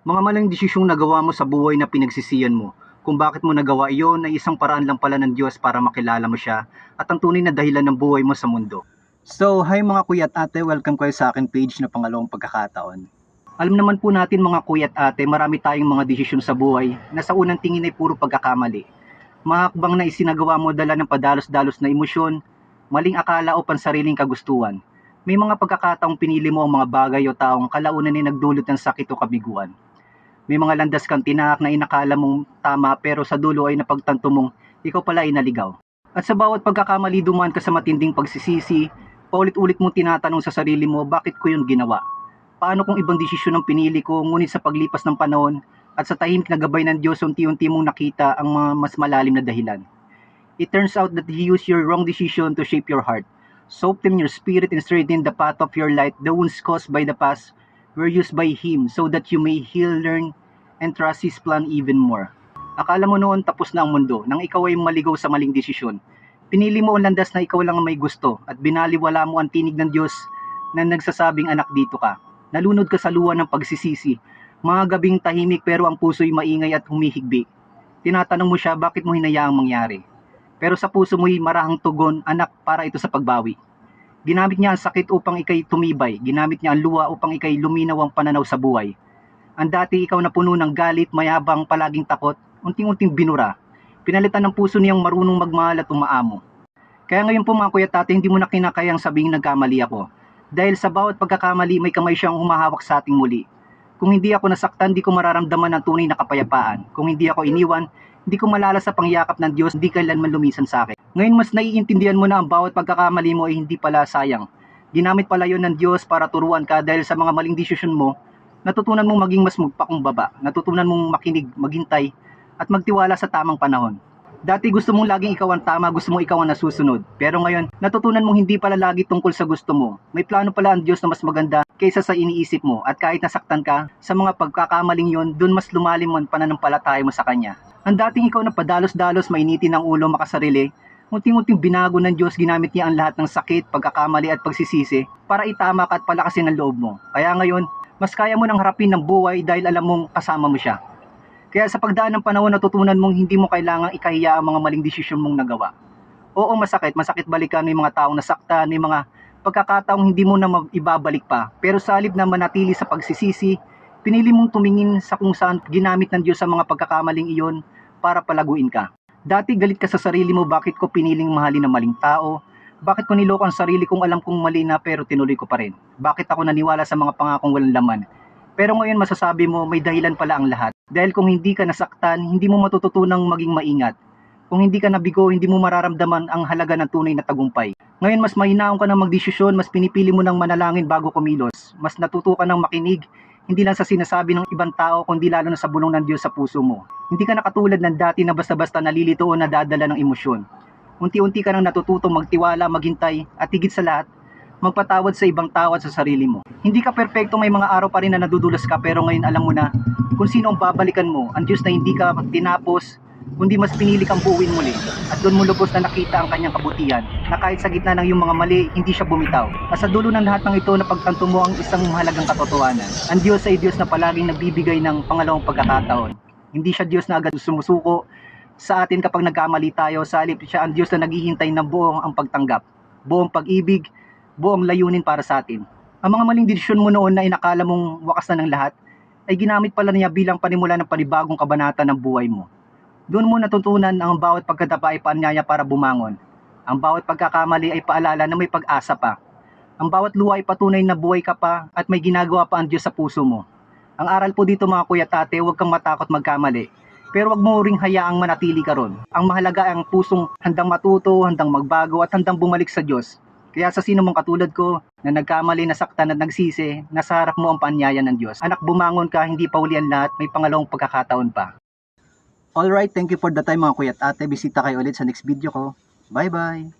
Mga maling desisyong nagawa mo sa buhay na pinagsisiyan mo. Kung bakit mo nagawa iyon ay isang paraan lang pala ng Diyos para makilala mo siya at ang tunay na dahilan ng buhay mo sa mundo. So, hi mga kuya at ate, welcome kayo sa aking page na pangalawang pagkakataon. Alam naman po natin mga kuya at ate, marami tayong mga desisyon sa buhay na sa unang tingin ay puro pagkakamali. Mga hakbang na isinagawa mo dala ng padalos-dalos na emosyon, maling akala o pansariling kagustuhan. May mga pagkakataong pinili mo ang mga bagay o taong kalaunan ay nagdulot ng sakit o kabiguan. May mga landas kang tinahak na inakala mong tama pero sa dulo ay napagtanto mong ikaw pala ay naligaw. At sa bawat pagkakamali dumaan ka sa matinding pagsisisi, paulit-ulit mong tinatanong sa sarili mo bakit ko yun ginawa. Paano kung ibang desisyon ang pinili ko ngunit sa paglipas ng panahon at sa tahimik na gabay ng Diyos unti-unti mong nakita ang mga mas malalim na dahilan. It turns out that He used your wrong decision to shape your heart, soften your spirit and straighten the path of your life. The wounds caused by the past were used by Him so that you may heal, learn, and trust His plan even more. Akala mo noon tapos na ang mundo nang ikaw ay maligaw sa maling desisyon. Pinili mo ang landas na ikaw lang ang may gusto at binaliwala mo ang tinig ng Diyos na nagsasabing anak dito ka. Nalunod ka sa luwa ng pagsisisi. Mga gabing tahimik pero ang puso'y maingay at humihigbi. Tinatanong mo siya bakit mo hinayaang mangyari. Pero sa puso mo'y marahang tugon, anak, para ito sa pagbawi. Ginamit niya ang sakit upang ikay tumibay. Ginamit niya ang luwa upang ikay luminaw ang pananaw sa buhay. Ang dati ikaw na puno ng galit, mayabang, palaging takot, unting-unting binura. Pinalitan ng puso niyang marunong magmahal at umaamo. Kaya ngayon po mga kuya tate, hindi mo na kinakayang sabing nagkamali ako. Dahil sa bawat pagkakamali, may kamay siyang humahawak sa ating muli. Kung hindi ako nasaktan, di ko mararamdaman ang tunay na kapayapaan. Kung hindi ako iniwan, hindi ko malala sa pangyakap ng Diyos, di kailanman lumisan sa akin. Ngayon mas naiintindihan mo na ang bawat pagkakamali mo ay hindi pala sayang. Ginamit pala yon ng Diyos para turuan ka dahil sa mga maling desisyon mo, natutunan mong maging mas magpakumbaba, natutunan mong makinig, maghintay, at magtiwala sa tamang panahon. Dati gusto mong laging ikaw ang tama, gusto mong ikaw ang nasusunod. Pero ngayon, natutunan mong hindi pala lagi tungkol sa gusto mo. May plano pala ang Diyos na mas maganda kaysa sa iniisip mo. At kahit nasaktan ka, sa mga pagkakamaling yon, dun mas lumalim ang pananampalataya mo sa Kanya. Ang dating ikaw na padalos-dalos, mainitin ng ulo, makasarili, unting-unting binago ng Diyos, ginamit niya ang lahat ng sakit, pagkakamali at pagsisisi para itama ka at palakasin ang loob mo. Kaya ngayon, mas kaya mo nang harapin ng buhay dahil alam mong kasama mo siya. Kaya sa pagdaan ng panahon natutunan mong hindi mo kailangang ikahiya ang mga maling desisyon mong nagawa. Oo, masakit. Masakit balikan. May mga taong nasaktan. May mga pagkakataong hindi mo na ibabalik pa. Pero sa halip na manatili sa pagsisisi, pinili mong tumingin sa kung saan ginamit ng Diyos sa mga pagkakamaling iyon para palaguin ka. Dati galit ka sa sarili mo bakit ko piniling mahalin ng maling tao, bakit ko niloko ang sarili kung alam kong mali na pero tinuloy ko pa rin? Bakit ako naniwala sa mga pangakong walang laman? Pero ngayon masasabi mo may dahilan pala ang lahat. Dahil kung hindi ka nasaktan, hindi mo matututunang maging maingat. Kung hindi ka nabigo, hindi mo mararamdaman ang halaga ng tunay na tagumpay. Ngayon mas mahinaon ka ng magdesisyon, mas pinipili mo ng manalangin bago kumilos. Mas natuto ka ng makinig, hindi lang sa sinasabi ng ibang tao, kundi lalo na sa bulong ng Diyos sa puso mo. Hindi ka nakatulad ng dati na basta-basta nalilito o nadadala ng emosyon. Unti-unti ka nang natututong magtiwala, maghintay, at higit sa lahat, magpatawad sa ibang tao at sa sarili mo. Hindi ka perpekto, may mga araw pa rin na nadudulas ka, pero ngayon alam mo na kung sino ang babalikan mo, ang Diyos na hindi ka tinapos, kundi mas pinili kang buuin muli. At doon mo lubos na nakita ang kanyang kabutihan, na kahit sa gitna ng iyong mga mali, hindi siya bumitaw. At sa dulo ng lahat ng ito, napagtanto mo ang isang mahalagang katotohanan. Ang Diyos ay Diyos na palaging nagbibigay ng pangalawang pagkakataon. Hindi siya Diyos na agad sumusuko sa atin kapag nagkamali tayo, sa halip siya ang Diyos na naghihintay ng buong ang pagtanggap, buong pag-ibig, buong layunin para sa atin. Ang mga maling desisyon mo noon na inakala mong wakas na ng lahat, ay ginamit pala niya bilang panimula ng panibagong kabanata ng buhay mo. Doon mo natutunan ang bawat pagkadapa ay paanyaya para bumangon. Ang bawat pagkakamali ay paalala na may pag-asa pa. Ang bawat luha ay patunay na buhay ka pa at may ginagawa pa ang Diyos sa puso mo. Ang aral po dito mga kuya tate, huwag kang matakot magkamali. Pero wag mo ring hayaang manatili ka ron. Ang mahalaga ay ang pusong handang matuto, handang magbago at handang bumalik sa Diyos. Kaya sa sino mong katulad ko na nagkamali, nasaktan at nagsisi, nasa harap mo ang paanyaya ng Diyos. Anak, bumangon ka, hindi pa uli ang lahat, may pangalawang pagkakataon pa. Alright, thank you for the time mga kuya at ate. Bisita kayo ulit sa next video ko. Bye-bye!